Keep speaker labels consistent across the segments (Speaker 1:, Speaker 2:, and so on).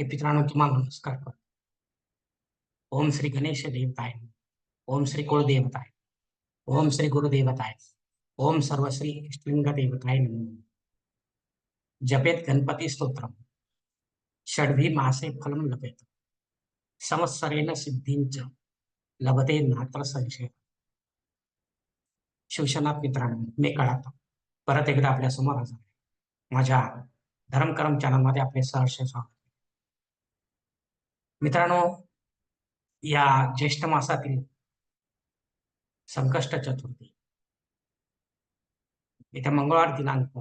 Speaker 1: हे मित्रांनो तुम्हाला नमस्कार करतो. ओम श्री गणेश देवताय. ओम श्री कुळदेवताय ओम श्री गुरुदेवताय. ओम सर्वश्री इष्टलिंग देवताय जपेत गणपती स्तोत्रम. षडभी मासे फलम लपेत संवत्सरेण सिद्धींच. लभते नात्र संशय. शिवसेनात मित्रांनो मी कळातो. परत एकदा आपल्यासमोर हजर आहे. माझ्या धर्मकरम चॅनलमध्ये आपले सहर्ष स्वागत. मित्रांनो या ज्येष्ठ मासातील संकष्ट चतुर्थी. येत्या मंगळवार दिनांक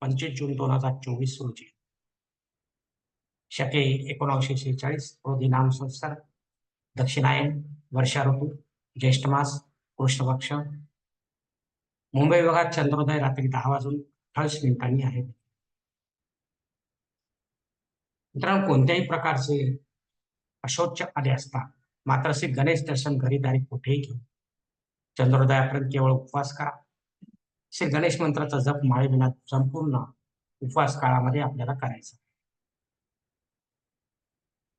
Speaker 1: पंचवीस जून दोन हजार चोवीस रोजी. शके एकोणीसशे शेहेचाळीस रोजी नाम संवत्सर दक्षिणायन वर्षा ऋतू ज्येष्ठ मास कृष्णपक्ष. मुंबई विभागात चंद्रोदय रात्री दहा वाजून अठ्ठावीस मिनिटांनी आहे. मित्रांनो कोणत्याही प्रकारचे अशोच आले असता. मात्र श्री गणेश दर्शन घरीदारी कुठेही घेऊ. चंद्रोदयापर्यंत केवळ उपवास करा. श्री गणेश मंत्राचा जप माळेविना संपूर्ण उपवास काळामध्ये आपल्याला करायचा.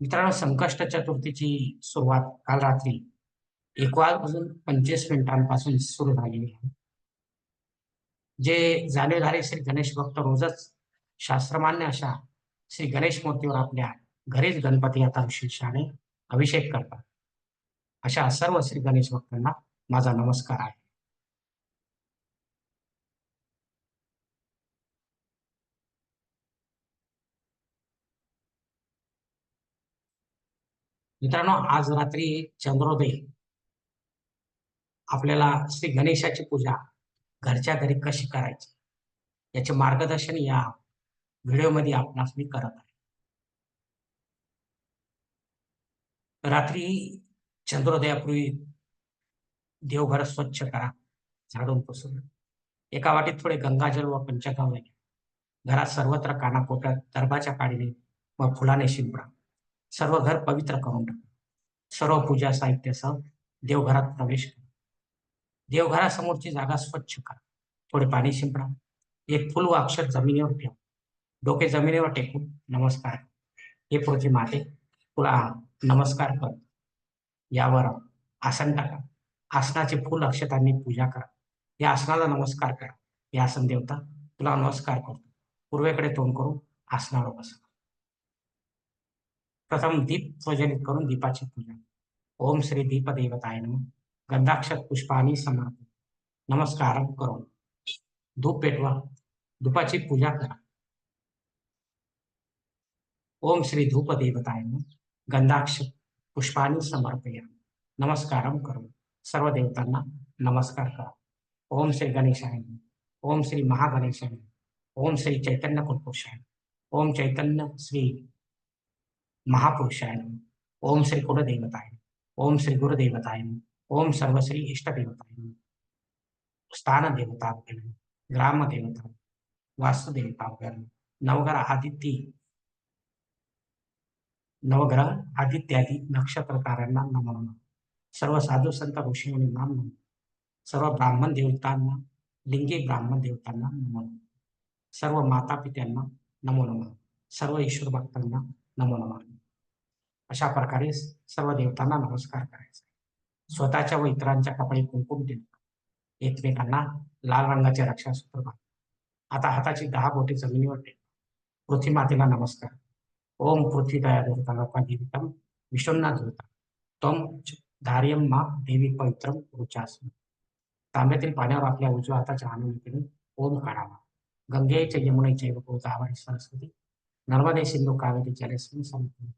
Speaker 1: मित्रांनो संकष्ट चतुर्थीची सुरुवात काल रात्री एक वाजून पंचवीस मिनिटांपासून सुरू झालेली आहे. जे जाणीवधारी श्री गणेश भक्त रोजच शास्त्रमान्य अशा श्री गणेश मूर्तीवर आपल्या घरीच गणपती आता विशेषाने अभिषेक करतात. अशा सर्व श्री गणेश भक्तांना माझा नमस्कार आहे. मित्रांनो आज रात्री चंद्रोदय. आपल्याला श्री गणेशाची पूजा घरच्या घरी कशी करायची? याचे मार्गदर्शन या व्हिडिओमध्ये आपणास मी करत आहे. रात्री चंद्रोदयापूर्वी देवघर स्वच्छ करा झाडून पुसून एका वाटीत थोडे गंगाजल व पंचगव्य घरात सर्वत्र कानाकोपऱ्यात दर्भाच्या काडीने व फुलाने शिंपडा. सर्व घर पवित्र करून टाका. सर्व पूजा साहित्यासह देवघरात प्रवेश करा. देवघरासमोरची जागा स्वच्छ करा. थोडे पाणी शिंपडा. एक फुल व अक्षर जमिनीवर ठेवा. डोके जमिनीवर टेकून नमस्कार. हे पृथ्वी माते तुला नमस्कार कर. यावर आसन टाका. आसनाचे फुल अक्षतांनी पूजा करा. या आसनाला नमस्कार करा. हे आसन देवता तुला नमस्कार करतो. पूर्वेकडे तोंड करून आसनावर बसा. प्रथम दीप प्रज्वलित करून दीपाची पूजा. ओम श्री दीप देवताय नम. गंधाक्षर पुष्पानी समर्पित नमस्कार करून धूप पेटवा. धूपाची पूजा करा. ओम श्री धूप देवताय नम. गंधाक्ष पुष्पानी समर्पया नमस्कारम करून सर्व नमस्कार करा। ओम श्री गणेशाय ओम श्री महागणेशाय ओम श्री चैतन्य कुलपुरुषाय ओम चैतन्य श्री महापुरुषाय ओम श्री कुलदेवताय. ओम श्री गुरुदेवताय. ओम सर्वश्री इष्टदेवताय नमः. स्थान देवताभ्य ग्राम देवता नमः. नवग्रह आदित्य नवग्रह आदित्यादी नक्षत्रकारांना नमन नमो सर्व साधू संत ऋषीमुनींना नमः सर्व ब्राह्मण देवतांना लिंगी ब्राह्मण देवतांना नमो सर्व माता पित्यांना नमो नमः सर्व ईश्वर भक्तांना नमो नमः अशा प्रकारे सर्व देवतांना नमस्कार करायचा. स्वतःच्या व इतरांच्या कपडे कुंकुम देणं. एकमेकांना लाल रंगाचे रक्षासूत्र बांधा आता हाताची दहा बोटी जमिनीवर ठेवा पृथ्वी मातेला नमस्कार. ओम पृथ्वी विश्वनाथ देवता जीवितम तम धार्यम मा देवी पवित्रम रुचासम तांब्यातील पाण्यावर आपल्या उजव्या हाताच्या अनुमतीने ओम काढावा। गंगेच्या यमुनेच्या गोदावरी सरस्वती। नर्मदे सिंधू कावेरी जलेस्मी संपूर्ण।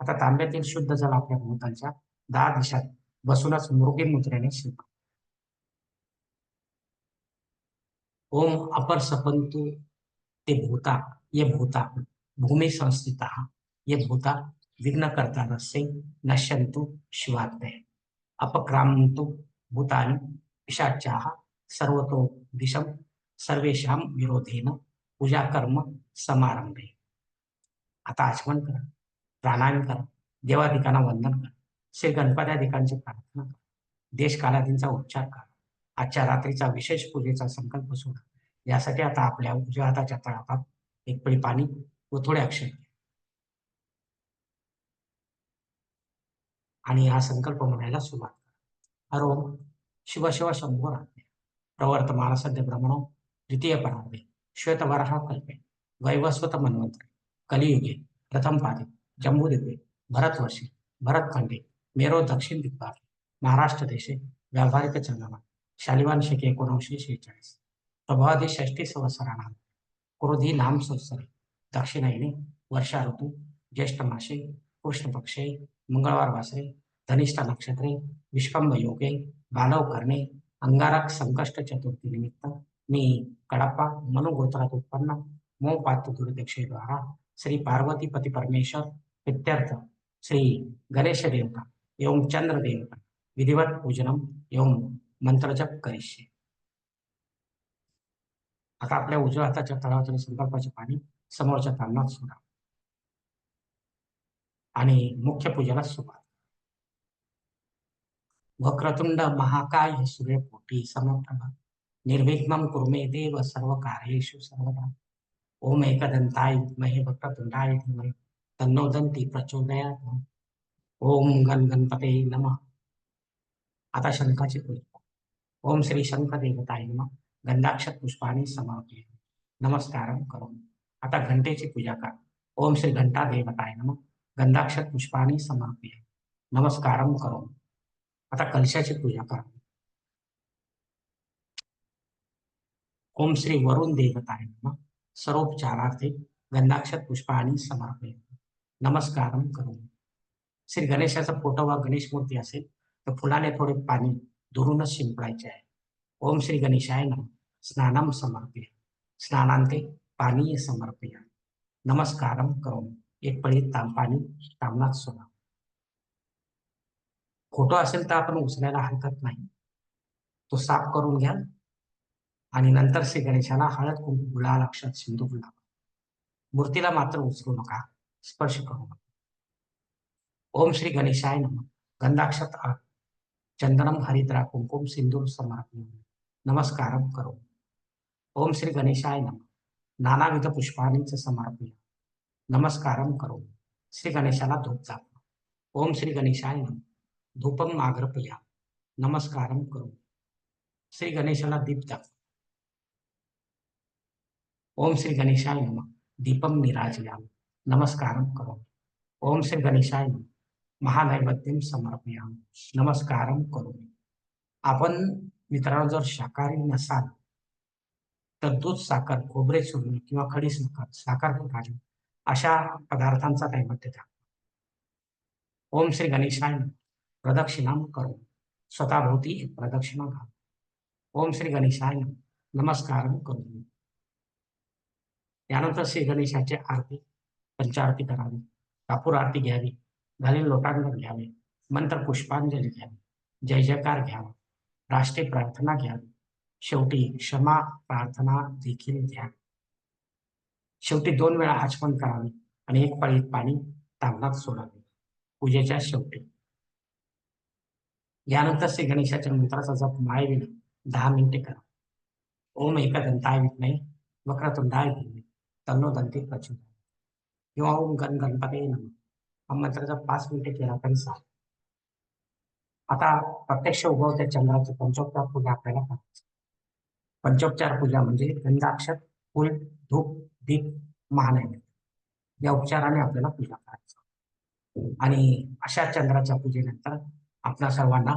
Speaker 1: आता तांब्यातील शुद्ध जल आपल्या भूतांच्या दहा दिशात बसूनच मृगी मुद्रेने शिंपा ओम अपर सपंतु ते भूता ये भूता। भूमि संस्थिता ये भूता विघ्नकर्ता रस्य नश्यंतु शिवात्मय अपक्रांतु भूतानि पिशाच्याः सर्वतो दिशम सर्वेषां विरोधेन पूजा कर्म समारंभे आता आचमन करा प्राणायाम करा देवाधिकांना वंदन करा श्री गणपत्याधिकांची प्रार्थना करा देश कालादींचा उच्चार करा आजच्या रात्रीचा विशेष पूजेचा संकल्प सोडा यासाठी आता आपल्या उजव्या हाताच्या तळापात एक पळी पाणी व थोडे ऍक्शन आणि हा संकल्प म्हणायला सुरुवात करा. शिव शिवशिव शंभो प्रवर्त प्रवर्तमान सद्य भ्रमणो द्वितीय परावे श्वेतवराह कल्पे. वैवस्वत मन्वंतरे कलियुगे. प्रथम पादे. जम्बूदिवे भरतवर्षे. भरतखंडे. मेरो दक्षिण दिग्भागे. महाराष्ट्र देशे. व्यावहारिक चंद्रमा. शालिवान शेके एकोणीसशे शेहेचाळीस. प्रभाधी षष्टी संवत्सरानंतर क्रोधी नाम संवत्सरे दक्षिणायने वर्षा ऋतू ज्येष्ठ मासे कृष्ण पक्षे मंगळवार वासरे धनिष्ठ नक्षत्रे विश्वंभ योगे बालव करणे अंगारक संकष्ट चतुर्थी निमित्त मी कडप्पा मनुगोत्रात उत्पन्न मो पात्र दुर्दक्षेद्वारा श्री पार्वती पती परमेश्वर इत्यर्थ श्री गणेश देवता एवं चंद्र देवता विधिवत पूजनम एवं मंत्रजप करिष्ये. आता आपल्या उजव्या हाताच्या तळावरील संकल्पाचे पाणी समोरच्या तालनात सोडा. आणि मुख्य पूजेला सुरुवात. वक्रतुंड महाकाय सूर्यकोटी समप्रभा. निर्विघ्न कुर्मे देव सर्व कार्येषु सर्वदा. ओम एकदंताय विद्महे वक्रतुंडाय धीमहि तन्नो दंती प्रचोदयात्. ओम गण गणपते नमः. आता शंखाची पूजा. ओम श्री शंख देवताय नमः. गंधाक्षत पुष्पाने समर्पय नमस्कार करून आता घंटेची पूजा करा। ओम श्री घंटा देवताय नम। गंधाक्षत पुष्पाने समर्पय नमस्कारम करो आता कलशाची पूजा कर। ओम श्री वरुण देवताय नम। सर्वोपचारार्थे गंधाक्षत पुष्पाने समर्पय नमस्कारम करून श्री गणेशाचा फोटो वा गणेश मूर्ती असेल तर फुलाने थोडे पाणी दुरूनच शिंपडायचे आहे. ओम श्री गणेशाय नम। स्नानम समर्पय स्नानांते पाणी समर्पया. नमस्कारम करून एक पळी ताम पाणी तामनात सोडा. फोटो असेल तर आपण उचलायला हरकत नाही. तो साफ करून घ्या. आणि नंतर श्री गणेशाला हळद कुंकू गुलाल अक्षर सिंधू लावा. मूर्तीला मात्र उचलू नका. स्पर्श करू नका. ओम श्री गणेशाय नम. गंधाक्षत चंदनम हरिद्रा कुंकुम सिंधूर समर्पण नमस्कारम करो ओम श्री गणेशाय नम. नानाविध पुष्पाणींचं समर्पय नमस्कारम करो श्री गणेशाला धूप दाखवा ओम श्री गणेशाय नम. धूपम आग्रपया नमस्कारम करो श्री गणेशाला दीप दाखवा ओम श्री गणेशाय नम. दीपम निराजयाम. नमस्कारम करो ओम श्री गणेशाय नम. महानैवेद्यम समर्पयाम. नमस्कारम करो आपण मित्रांनो जर शाकाहारी नसाल तर दूध साखर खोबरे चुरणी किंवा खडी साखर साखर फुटाणे अशा पदार्थांचा नैवेद्य द्या ओम श्री गणेशाय प्रदक्षिणा करून स्वतःभोवती एक प्रदक्षिणा घाल. ओम श्री गणेशाय नमस्कार करून करू. यानंतर श्री गणेशाची आरती पंचारती करावी. कापूर आरती घ्यावी. घालील लोटांना घ्यावे. मंत्र पुष्पांजली घ्यावी. जय जयकार घ्यावा. राष्ट्रीय प्रार्थना घ्यावी. शेवटी क्षमा प्रार्थना देखील घ्या. शेवटी दोन वेळा आचमन करावे आणि एक पळीत पाणी तांबणात सोडावे. पूजेच्या शेवटी. यानंतर श्री गणेशाच्या मंत्राचा जप मायेविना दहा मिनिटे करा. ओम एका दंताय विद्महे वक्रतुंडाय नाही तन्नो दंती प्रचंड किंवा ओम गण गणपती नम. हा मंत्राचा पाच मिनिटे केला तरी चालेल. आता प्रत्यक्ष उभवत्या चंद्राची पंचोत्तर पूजा आपल्याला करायची पंचोपचार पूजा म्हणजे गंधाक्षत फुल धूप दीप महानैवेद्य. या उपचाराने आपल्याला पूजा करायची. आणि अशा चंद्राच्या पूजेनंतर आपल्या सर्वांना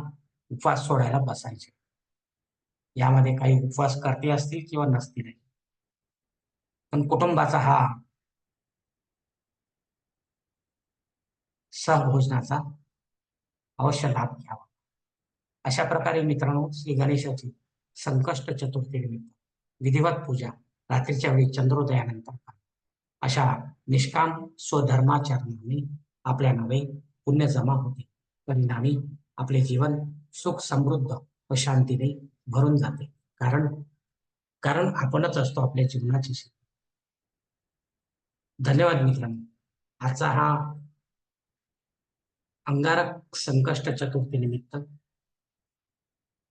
Speaker 1: उपवास सोडायला बसायचे. यामध्ये काही उपवास करते असतील किंवा नसतील. पण कुटुंबाचा हा सहभोजनाचा अवश्य लाभ घ्यावा. अशा प्रकारे मित्रांनो श्री गणेशाची संकष्ट चतुर्थीनिमित्त विधिवत पूजा रात्रीच्या वेळी चंद्रोदयानंतर अशा निष्काम स्वधर्माचरणाने आपल्या नवे पुण्य जमा होते. परिणामी आपले जीवन सुख समृद्ध व शांतीने भरून जाते. कारण कारण आपणच असतो आपल्या जीवनाची धन्यवाद मित्रांनो. आजचा हा अंगारक संकष्ट चतुर्थी निमित्त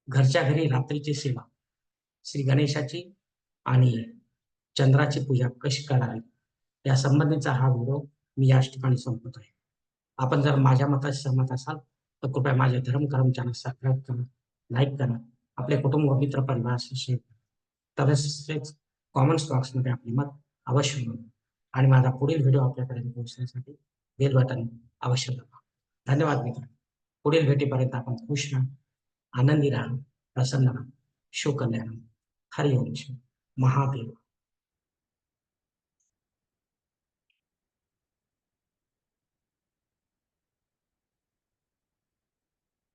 Speaker 1: घरच्या घरी रात्रीची सेवा. श्री गणेशाची आणि चंद्राची पूजा कशी करावी या संबंधीचा हा व्हिडिओ मी याच ठिकाणी संपत आहे. आपण जर माझ्या मताशी सहमत असाल तर कृपया माझे धर्म कर्म चॅनल सबस्क्राईब करा लाईक करा आपले कुटुंब मित्र परिवाराशी शेअर करा. तसेच कॉमेंट्स बॉक्समध्ये आपले मत अवश्य नोंदवा. आणि माझा पुढील व्हिडिओ आपल्यापर्यंत पोहोचण्यासाठी बेल बटन अवश्य दाबा. धन्यवाद मित्र पुढील भेटीपर्यंत आपण खुश राहा. आनंदी राहा प्रसन्न राहा शिवकल्याण हरिओम महादेव